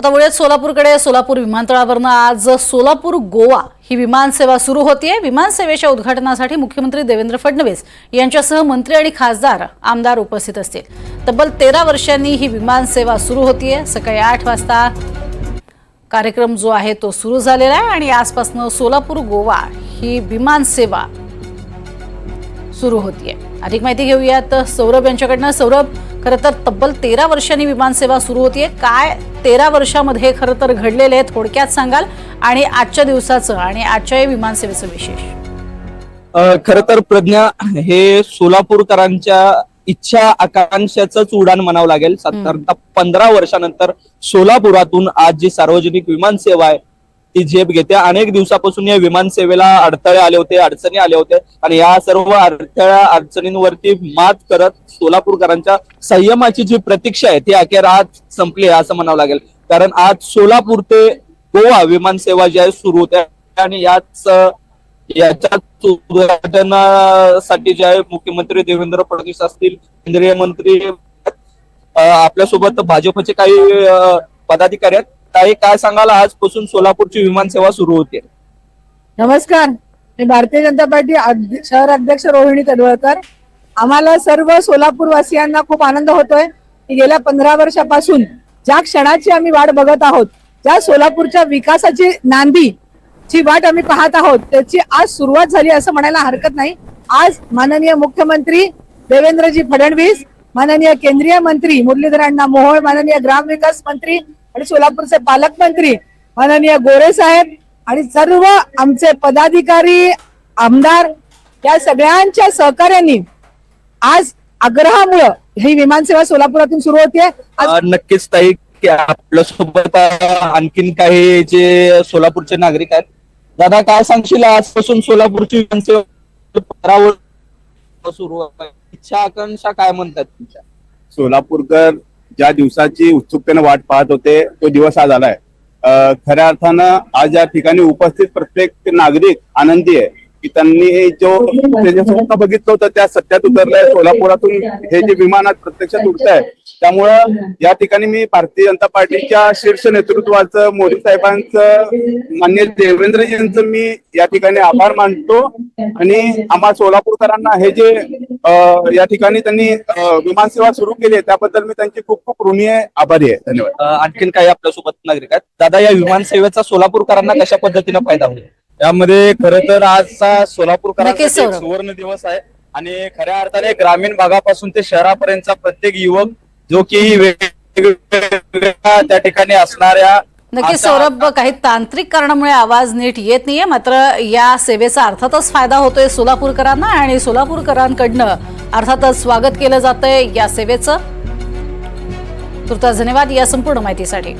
आता वळूयात सोलापूरकडे. सोलापूर विमानतळावरनं आज सोलापूर गोवा ही विमानसेवा सुरू होतीये. विमानसेवेच्या उद्घाटनासाठी मुख्यमंत्री देवेंद्र फडणवीस यांच्यासह मंत्री आणि खासदार आमदार उपस्थित असतील. तब्बल तेरा वर्षांनी ही विमानसेवा सुरू होतीये. सकाळी आठ वाजता कार्यक्रम जो आहे तो सुरू झालेला आहे आणि आजपासून सोलापूर गोवा ही विमानसेवा सुरू होतीये. अधिक माहिती घेऊयात. सौरभ यांच्याकडनं. सौरभ खरं तर तब्बल तेरा वर्षांनी विमानसेवा सुरू होतीये. काय तेरा वर्षामध्ये खरं तर घडलेले आहे थोडक्यात सांगाल. आणि आजच्या दिवसाचं आणि आजच्या या विमानसेवेचं विशेष. खर तर प्रज्ञा हे सोलापूरकरांच्या इच्छा आकांक्षाच उडान म्हणावं लागेल. साधारणतः पंधरा वर्षानंतर सोलापुरातून आज जी सार्वजनिक विमान सेवा आहे ती झेप घेते. अनेक दिवसापासून या विमानसेवेला अडथळे आले होते अडचणी आले होते आणि या सर्व अडथळ्या अडचणींवरती मात करत सोलापूरकरांच्या संयमाची जी प्रतीक्षा आहे ती अखेर आज संपली आहे असं म्हणावं लागेल. कारण आज सोलापूर ते गोवा विमान सेवा जी आहे सुरू होते आणि याच याच्याच उद्घाटनासाठी जे आहे मुख्यमंत्री देवेंद्र फडणवीस असतील केंद्रीय मंत्री आपल्यासोबत भाजपचे काही पदाधिकारी आहेत. ताई काय सांगाल? आजपासून सोलापूरची विमानसेवा सुरू होते. नमस्कार. मी भारतीय जनता पार्टी शहर अध्यक्ष रोहिणी तडवळकर. आम्हाला सर्व सोलापूर वासियांना खूप आनंद होतोय. की गेल्या पंधरा वर्षापासून ज्या क्षणाची आम्ही वाट बघत आहोत ज्या सोलापूरच्या विकासाची नांदी ची वाट आम्ही पाहत आहोत त्याची आज सुरुवात झाली असं म्हणायला हरकत नाही. आज माननीय मुख्यमंत्री देवेंद्रजी फडणवीस माननीय केंद्रीय मंत्री मुरलीधर अण्णा मोहोळ माननीय ग्रामविकास मंत्री आणि सोलापूरचे पालकमंत्री माननीय गोरे साहेब आणि सर्व आमचे पदाधिकारी आमदार या सगळ्यांच्या सहकार्याने आज आग्रहामुळं ही विमानसेवा सोलापुरातून सुरू होते नक्कीच ताई की आपल्यासोबत अ, आणखीन काही जे सोलापूरचे नागरिक आहेत दादा काय सांगशील आजपासून सोलापूरची विमान सेवा पंधरा वर्ष सुरू इच्छा आकांक्षा काय म्हणतात तुमच्या? सोलापूरकर ज्या दिवसाची उत्सुकतेने वाट पाहत होते तो दिवस आज आलाय. खऱ्या अर्थानं आज या ठिकाणी उपस्थित प्रत्येक नागरिक आनंदी आहे की त्यांनी जो त्याचे स्वप्न बघितलं होतं त्या सत्यात उतरलंय सोलापुरातून हे जे विमान आज प्रत्यक्षात उडत आहे त्यामुळं या ठिकाणी मी भारतीय जनता पार्टीच्या शीर्ष नेतृत्वाचं मोदी साहेबांचं मान्य देवेंद्रजींचं मी या ठिकाणी आभार मानतो. आणि आम्हा सोलापूरकरांना हे जे या ठिकाणी त्यांनी विमानसेवा सुरू केली आहे. त्याबद्दल मी त्यांची खूप खूप ऋणी आहे आभारी आहे. धन्यवाद. आणखीन काही आपल्यासोबत नागरिक आहेत. दादा या विमान सेवेचा सोलापूरकरांना कशा पद्धतीनं फायदा होईल? यामध्ये खरं तर आजचा एक सौरभ. सुवर्ण दिवस आहे. आणि खऱ्या अर्थाने ग्रामीण भागापासून ते शहरापर्यंतचा प्रत्येक युवक जो की वेगवेगळ्या त्या ठिकाणी असणाऱ्या नक्की सौरभ काही तांत्रिक कारणामुळे आवाज नीट येत नाहीये. मात्र या सेवेचा अर्थातच फायदा होतोय सोलापूरकरांना आणि सोलापूरकरांकडनं अर्थातच स्वागत केलं जातंय या सेवेचं. तुर्तास धन्यवाद या संपूर्ण माहितीसाठी.